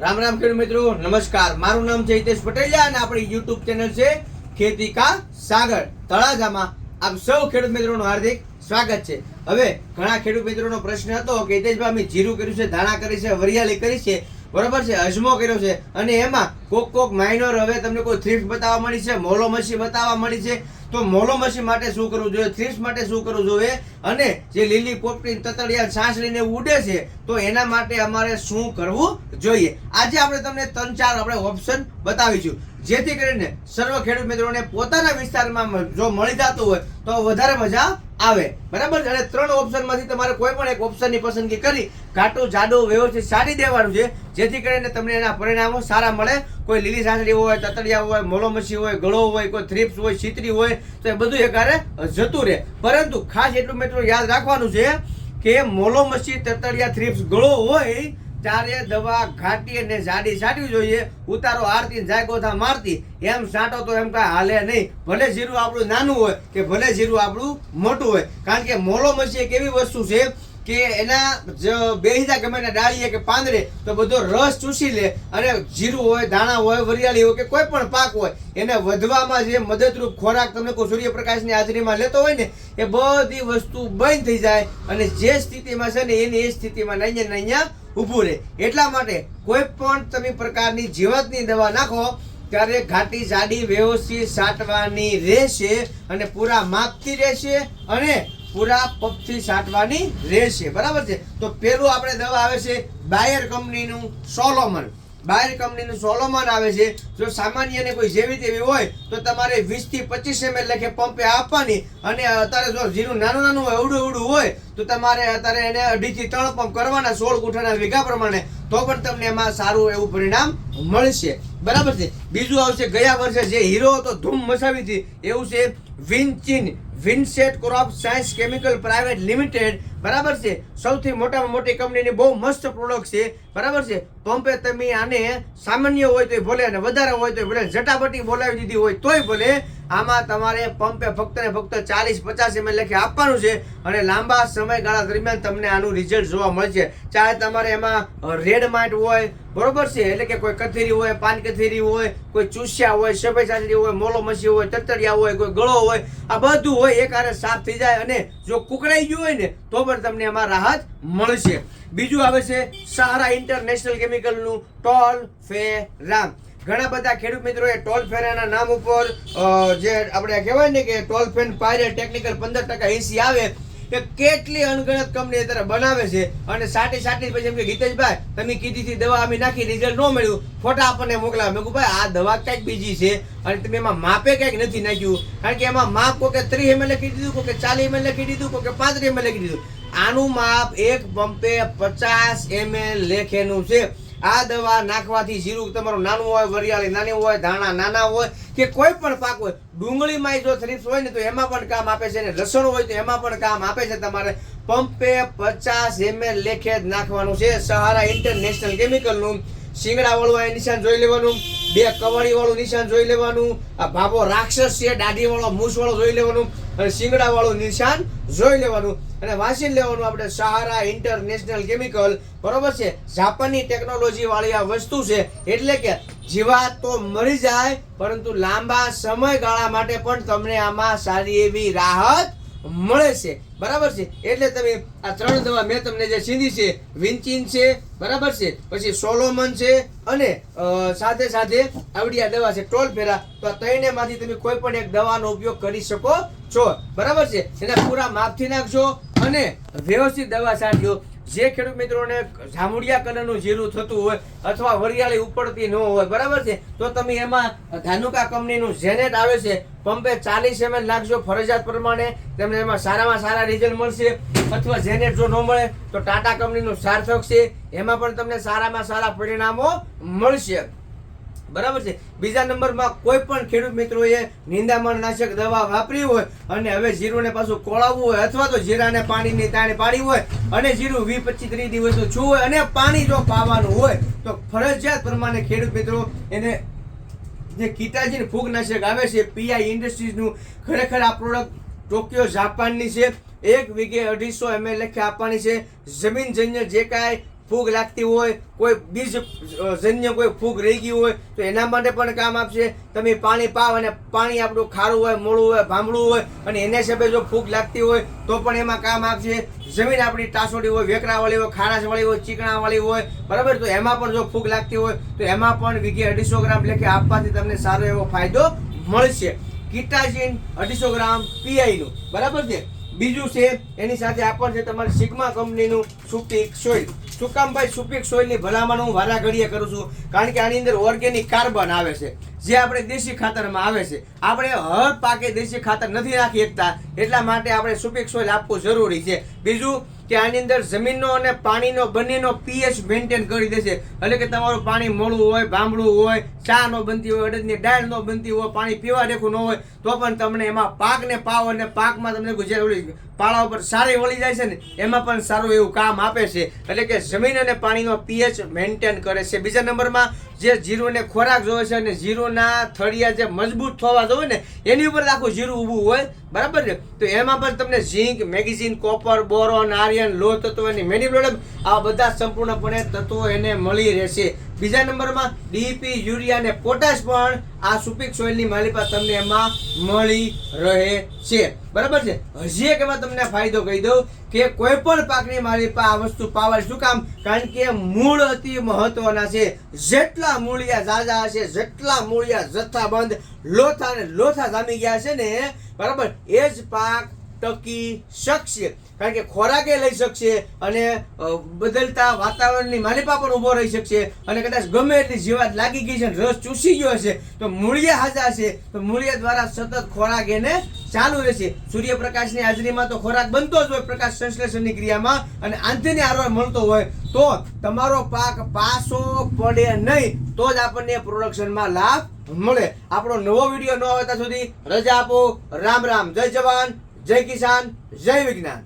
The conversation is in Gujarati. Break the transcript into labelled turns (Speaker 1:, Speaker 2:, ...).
Speaker 1: રામ રામ ખેડૂત મિત્રો, નમસ્કાર. મારું નામ છે હિતેશ પટેલિયા અને આપણી યુટ્યુબ ચેનલ છે ખેતી કા સાગર. તળાજામાં આપ સૌ ખેડૂત મિત્રોનું હાર્દિક સ્વાગત છે. હવે ઘણા ખેડૂત મિત્રોનો પ્રશ્ન હતો કે હિતેશભાઈ, અમે જીરું કર્યું છે, ધાણા કરી છે, વરિયાળી કરી છે, બરોબર છે, અજમો કર્યો છે અને એમાં કોક કોક માઇનર હવે તમને કોઈ થ્રીપ્સ બતાવવા મળી છે, મોલો મસી બતાવવા મળી છે. તો મોલો મસી માટે શું કરવું જોઈએ? થ્રીપ્સ માટે શું કરવું જોઈએ? અને જે લીલી પોપટી તતડિયા છાસ લઈને ઉડે છે, તો એના માટે અમારે શું કરવું જોઈએ. આજે આપણે તમને ત્રણ ચાર આપણે ઓપ્શન બતાવીશું. જેથી કરીને સર્વ ખેડૂત મિત્રોને પોતાના વિસ્તારમાં જો મળી જતું હોય તો વધારે મજા આવે. બરાબર અને ત્રણ ઓપ્શનમાંથી તમારે કોઈ પણ એક ઓપ્શનની પસંદગી કરી કાંટો જાડો વ્યવસ્થિત સારી દેવાનું છે. જેથી કરીને તમને એના પરિણામો સારા મળે. કોઈ લીલી સાંસળી હોય, તતડિયા હોય મોલો મસી હોય, ગળો હોય, કોઈ થ્રીપ્સ હોય છીતરી હોય, તો એ બધું એકારે જતું રહે. પરંતુ ખાસ એટલું મિત્રો યાદ રાખવાનું છે કે મોલો મસી તતડિયા થ્રીપ્સ ગળો હોય ત્યારે દવા ઘાટી અને જાડી છાંટવી જોઈએ. ઉતારો આરતી જાય જાયગોથા મારતી. એમ સાંટો તો એમ કાંઈ હાલે નહીં. ભલે જીરું આપણું નાનું હોય કે ભલે જીરું આપણું મોટું હોય. કારણ કે મોલો મસી એક એવી વસ્તુ છે કે એના જ બેહીજા ગમે એના ડાળીએ કે પાંદડે તો બધો રસ ચૂસી લે. અને જીરું હોય દાણા હોય, વરિયાળી હોય કે કોઈ પણ પાક હોય, એને વધવામાં જે મદદરૂપ ખોરાક તમે કોઈ સૂર્યપ્રકાશની હાજરીમાં લેતો હોય ને, એ બધી વસ્તુ બંધ થઈ જાય. અને જે સ્થિતિમાં છે ને, એની એ સ્થિતિમાં અહીંયા ને અહીંયા ઊભું રહે. એટલા માટે કોઈ પણ તમે પ્રકારની જીવાતની દવા નાખો, ત્યારે ઘાટી, જાડી વ્યવસ્થિત સાટવાની રહેશે અને પૂરા માપથી રહેશે અને પૂરા પગથી છાંટવાની રહેશે. બરાબર છે? તો પેલું આપણે દવા આવે છે બાયર કંપનીનું સોલોમન. બાયર કંપનીનું સોલોમન આવે છે. જો સામાન્ય ને કોઈ જેવી તેવી હોય, તો તમારે 20 થી પચીસ એમએલ લખે પંપે આપવાની. અને અત્યારે જો જીરું નાનું નાનું એવડું અવડું હોય, તો તમારે અત્યારે એને અઢીથી ત્રણ પંપ કરવાના સોળ ગુઠાના વીઘા પ્રમાણે. તો પણ તમને એમાં સારું એવું પરિણામ મળશે. બરાબર છે? બીજું આવશે ગયા વર્ષે જે હીરો હતો, ધૂમ મચાવી હતી, એવું છે વિનચિન, વિનસેટ crop science chemical private limited. બરાબર છે? સૌથી મોટામાં મોટી કંપનીની બહુ મસ્ત પ્રોડક્ટ છે. બરાબર છે? પંપે તમે આને સામાન્ય હોય તોય ભલે અને વધારે હોય તોય ભલે જટાપટી બોલાવી દીધી હોય તોય ભલે, આમાં તમારે પંપે ફક્ત ને ફક્ત ચાલીસ, પચાસ એમએલ લખી આપવાનું છે અને લાંબા સમયગાળા દરમિયાન તમને આનું રિઝલ્ટ જોવા મળશે. ચાહે તમારે એમાં રેડ માઇટ હોય, બરોબર છે? એટલે કે કોઈ કથેરી હોય, પાન કથેરી હોય, કોઈ ચૂસ્યા હોય સફેદ હોય, મોલો મસી હોય તતડિયા હોય, કોઈ ગળો હોય, આ બધું હોય એક આરે સાફ થઈ જાય અને જો કુકડાઈ ગયું હોય ને, તો પણ તમને એમાં રાહત મળશે. બીજું આવે છે સહારા ઇન્ટરનેશનલ કેમિકલનું ટોલ ફેરામ ઘણા બધા ખેડૂત મિત્રોએ ટોલ ફેરાના નામ ઉપર જે આપણે કહેવાય ને કે ટોલ ફેન પાયરે ટેકનિકલ પંદર ટકા એસી આવે કે કેટલી અણગણત કંપની અત્યારે બનાવે છે અને સાટી સાટી પછી એમ કે ગીતેશભાઈ તમે કીધી હતી દવા અમે નાખી રિઝલ્ટ ન મળ્યું. ફોટા આપણને મોકલાવે. મેં કહું ભાઈ, આ દવા કંઈક બીજી છે? અને તમે એમાં માપે કંઈક નથી નાખ્યું. કારણ કે એમાં માપ કોકે ત્રીસ એમએલ લખી દીધું, કોકે ચાલીસ એમએલ લખી દીધું, કોકે પાંત્રીસ એમએલ લખી દીધું. આનું માપ એક પંપે પચાસ એમએલ લેખેનું છે. આ દવા નાખવાથી જીરું તમારું નાનું હોય, વરિયાળી નાની હોય, ધાણા નાના હોય કે કોઈ પણ પાક હોય, ડુંગળીમાં જો થ્રીપ્સ હોય ને તો એમાં પણ કામ આપે છે અને લસણ હોય તો એમાં પણ કામ આપે છે તમારે. પંપે પચાસ એમએલ લેખે જ નાખવાનું છે. સહારા ઇન્ટરનેશનલ કેમિકલનું શિંગડા વળવા એ નિશાન જોઈ લેવાનું. બે કવળી વાળું નિશાન જોઈ લેવાનું, આ ભાભો રાક્ષસ છે દાઢી વાળો મૂછ વાળો જોઈ લેવાનું અને શિંગડા વાળું નિશાન જોઈ લેવાનું. અને વાંચી લેવાનું આપણે સહારા ઇન્ટરનેશનલ કેમિકલ. બરોબર છે? જાપાનની ટેકનોલોજી વાળી આ વસ્તુ છે. એટલે કે જીવાત તો મરી જાય, પરંતુ લાંબા સમયગાળા માટે પણ તમને આમાં સારી એવી રાહત મળે છે. બરાબર છે? એટલે તમે આ ત્રણ દવા મેં તમને જે સીધી છે, વિન્ચિન છે બરાબર છે? પછી સોલોમન છે અને સાથે સાથે આવડી આ દવા છે, ટોલ ફેરા. તો ત્રણેયમાંથી તમે કોઈ પણ એક દવાનો ઉપયોગ કરી શકો છો. બરાબર છે? એને પૂરા માપથી નાખજો અને વ્યવસ્થિત દવા છાંટજો જે ખેડૂત મિત્રોને જામુડિયા કલરનું જીરું થતું હોય અથવા વરિયાળી ઉપડતી ન હોય, બરાબર છે? તો તમે એમાં ધાનુકા કંપનીનું જેનેટ આવે છે, પંપે ચાલીસ એમએલ નાખજો ફરજિયાત પ્રમાણે, તમને એમાં સારામાં સારા રિઝલ્ટ મળશે. અથવા જેનેટ જો ન મળે, તો ટાટા કંપનીનું સાર્થક છે. એમાં પણ તમને સારામાં સારા પરિણામો મળશે. બરાબર છે? બીજા નંબરમાં કોઈ પણ ખેડૂત મિત્રોએ નિંદામણ નાશક દવા વાપરી હોય અને હવે જીરુંને પાછું કોળાવવું હોય અથવા તો જીરાને પાણીની તાણે પાડી હોય અને જીરું વીસ પચીસ ત્રીસ દિવસનું છું હોય અને પાણી જો પાવાનું હોય તો ફરજિયાત પ્રમાણે ખેડૂત મિત્રો એને જે કીટાજીન ફૂગનાશક આવે છે, પીઆઈ ઇન્ડસ્ટ્રીઝનું ખરેખર આ પ્રોડક્ટ ટોક્યો, જાપાનની છે. એક વીઘે અઢીસો એમએલ લખે આપવાની છે. જમીન જન્ય જે કાંઈ ફૂગ લાગતી હોય, કોઈ બીજ જન્ય કોઈ ફૂગ રહી ગઈ હોય, તો એના માટે પણ કામ આપશે. તમે પાણી પાવ અને પાણી આપણું ખારું હોય મોળું હોય, ભાંભળું હોય, અને એને હિસાબે જો ફૂગ લાગતી હોય, તો પણ એમાં કામ આપશે. જમીન આપણી ટાસોડી હોય, વેકરાવાળી હોય, ખારાશવાળી હોય, ચીકણાવાળી હોય, બરાબર? તો એમાં પણ જો ફૂગ લાગતી હોય, તો એમાં પણ વીઘે અઢીસો ગ્રામ લેખે આપવાથી તમને સારો એવો ફાયદો મળશે. કિટાજીન અઢીસો ગ્રામ પીઆઈનું, બરાબર છે? બીજું છે, એની સાથે આપણ છે તમારી સિગ્મા કંપનીનું સુપીક સોઇલ શું કામ ભાઈ સુપીક સોઇલની ભલામણ હું વારા ઘડીએ કરું છું, કારણ કે આની અંદર ઓર્ગેનિક કાર્બન આવે છે. જે આપણે દેશી ખાતરમાં આવે છે. આપણે હર પાકે દેશી ખાતર નથી રાખી શકતા, એટલા માટે આપણે સુપિક સોઇલ આપવું જરૂરી છે. બીજું કે આની અંદર જમીનનો અને પાણીનો બંનેનો પીએચ મેન્ટેન કરી દેશે એટલે કે તમારું પાણી મોળું હોય, ભાંભળું હોય ચા નો બનતી હોય, અડદની દાળ નો બનતી હોય, પાણી પીવા દેખું ન હોય, તો પણ તમને એમાં પાક ને પાવ અને પાકમાં તમને ગુજરાત ઓલી પાળા ઉપર સારી વળી જાય છે ને, એમાં પણ સારું એવું કામ આપે છે. એટલે કે જમીન અને પાણીનો પીએચ મેન્ટેન કરે છે. બીજા નંબરમાં જે જીરુને ખોરાક જોવે છે અને જીરુના થળિયા જે મજબૂત થવા જોવે ને, એની ઉપર આખું જીરું ઊભું હોય, બરાબર ને? તો એમાં પણ તમને zinc, magnesium, copper, boron, iron લો તત્વ અને મેનિબ્લોડમ આ બધા સંપૂર્ણપણે તત્વો એને મળી રહેશે. બીજા નંબરમાં ડીપી, યુરિયા અને પોટાશ પણ આ સુપીક સોઇલની માલિપા તમને એમાં મળી રહે છે. બરાબર છે? હજી એક એમાં તમને ફાયદો કહી દઉં કે કોઈ પણ પાકની માલિપા આ વસ્તુ પાવર શું કામ? કારણ કે મૂળ અતિ મહત્વના છે. જેટલા મૂળિયા ઝાઝા હશે, જેટલા મૂળિયા જથ્થાબંધ લોથા અને લોથા જામી ગયા છે ને, બરાબર? એ જ પાક ટકી શકશે. કારણ કે ખોરાકે લઈ શકશે અને બદલતા વાતાવરણની માલિપા પણ ઊભો રહી શકશે અને કદાચ ગમે એટલી જીવાત લાગી ગઈ છે રસ ચૂસી ગયો હશે, તો મૂળિયા હાજા છે તો મૂળિયા દ્વારા સતત ખોરાક એને ચાલુ રહેશે. સૂર્યપ્રકાશની હાજરીમાં તો ખોરાક બનતો જ હોય, પ્રકાશ સંશ્લેષણની ક્રિયામાં અને આંતરની આરોહ મળતો હોય, તો તમારો પાક પાસો પડે નહીં, તો જ આપણને પ્રોડક્શનમાં લાભ મળે. આપણો નવો વીડિયો ન આવે ત્યાં સુધી રજા આપો. રામ રામ. જય જવાન. જય કિસાન જય વિજ્ઞાન.